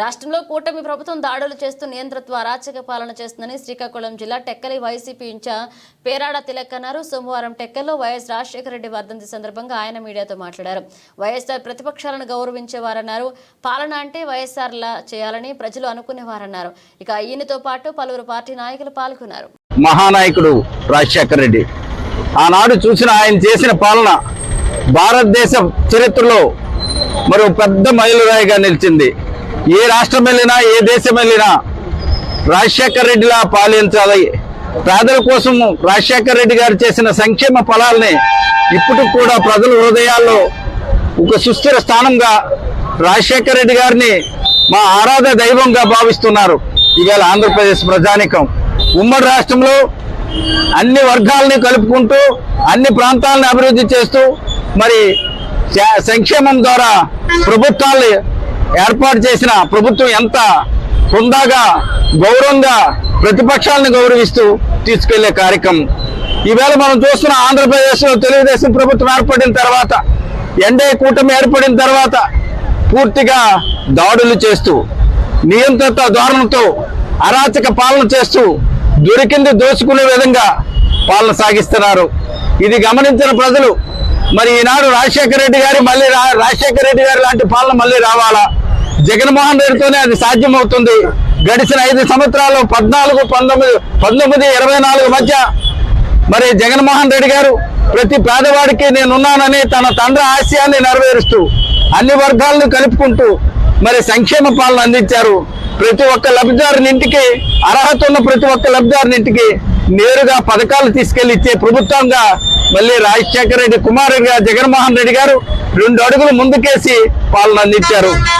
రాష్ట్రంలో కూటమి ప్రభుత్వం దాడులు చేస్తూ నియంతృత్వ అరాచక పాలన చేస్తుందని శ్రీకాకుళం జిల్లా Tekkali YCP in charge Perada Tilak అన్నారు. సోమవారం టెక్కల్లో వైఎస్ రాజశేఖర రెడ్డి వర్ధంతి సందర్భంగా ఆయన మీడియాతో మాట్లాడారు. వైఎస్ఆర్ ప్రతిపక్షాలను గౌరవించేవారన్నారు. పాలన అంటే వైఎస్ఆర్లా చేయాలని ప్రజలు అనుకునేవారన్నారు. ఇక ఈయనతో పాటు పలువురు పార్టీ నాయకులు పాల్గొన్నారు. మహానాయకుడు రాజశేఖర రెడ్డి. ఆనాడు చూసిన ఆయన చేసిన పాలన భారతదేశ చరిత్రలో మరో పెద్ద మైలురాయిగా నిలిచింది. ఏ రాష్ట్రం వెళ్ళినా ఏ దేశం వెళ్ళినా రాజశేఖర్ రెడ్డిలా పాలించాలి. పేదల కోసం రాజశేఖర్ రెడ్డి గారు చేసిన సంక్షేమ ఫలాల్ని ఇప్పటికి కూడా ప్రజల హృదయాల్లో ఒక సుస్థిర స్థానంగా రాజశేఖర్ రెడ్డి గారిని మా ఆరాధ దైవంగా భావిస్తున్నారు. ఇవాళ ఆంధ్రప్రదేశ్ ప్రజానికం. ఉమ్మడి రాష్ట్రంలో అన్ని వర్గాలని కలుపుకుంటూ అన్ని ప్రాంతాలను అభివృద్ధి చేస్తూ మరి సంక్షేమం ద్వారా ప్రభుత్వాలు ఏర్పాటు చేసిన ప్రభుత్వం ఎంత హుందాగా గౌరవంగా ప్రతిపక్షాలను గౌరవిస్తూ తీసుకెళ్ళే కార్యక్రమం. ఈవేళ మనం చూస్తున్న ఆంధ్రప్రదేశ్లో తెలుగుదేశం ప్రభుత్వం ఏర్పడిన తర్వాత ఎన్డీఏ కూటమి ఏర్పడిన తర్వాత పూర్తిగా దాడులు చేస్తూ నియంత్రిత ధోరణితో అరాచక పాలన చేస్తూ దొరికింది దోచుకునే విధంగా పాలన సాగిస్తున్నారు. ఇది గమనించిన ప్రజలు మరి ఈనాడు రాజశేఖర రెడ్డి గారి మళ్ళీ రా- రాజశేఖర రెడ్డి గారి లాంటి పాలన మళ్ళీ రావాలా? జగన్మోహన్ రెడ్డితోనే అది సాధ్యమవుతుంది. గడిచిన ఐదు సంవత్సరాలు పద్నాలుగు పంతొమ్మిది పంతొమ్మిది ఇరవై నాలుగు మధ్య మరి జగన్మోహన్ రెడ్డి గారు ప్రతి పేదవాడికి నేనున్నానని తన తండ్రి ఆశయాన్ని నెరవేరుస్తూ అన్ని వర్గాలను కలుపుకుంటూ మరి సంక్షేమ పాలన అందించారు. ప్రతి ఒక్క లబ్ధిదారుని ఇంటికి అర్హత ఉన్న ప్రతి ఒక్క లబ్ధిదారుని ఇంటికి నేరుగా పథకాలు తీసుకెళ్ళి ఇచ్చే ప్రభుత్వంగా మళ్ళీ రాజశేఖర రెడ్డి కుమారుడిగా జగన్మోహన్ రెడ్డి గారు రెండు అడుగులు ముందుకేసి పాలన అందించారు.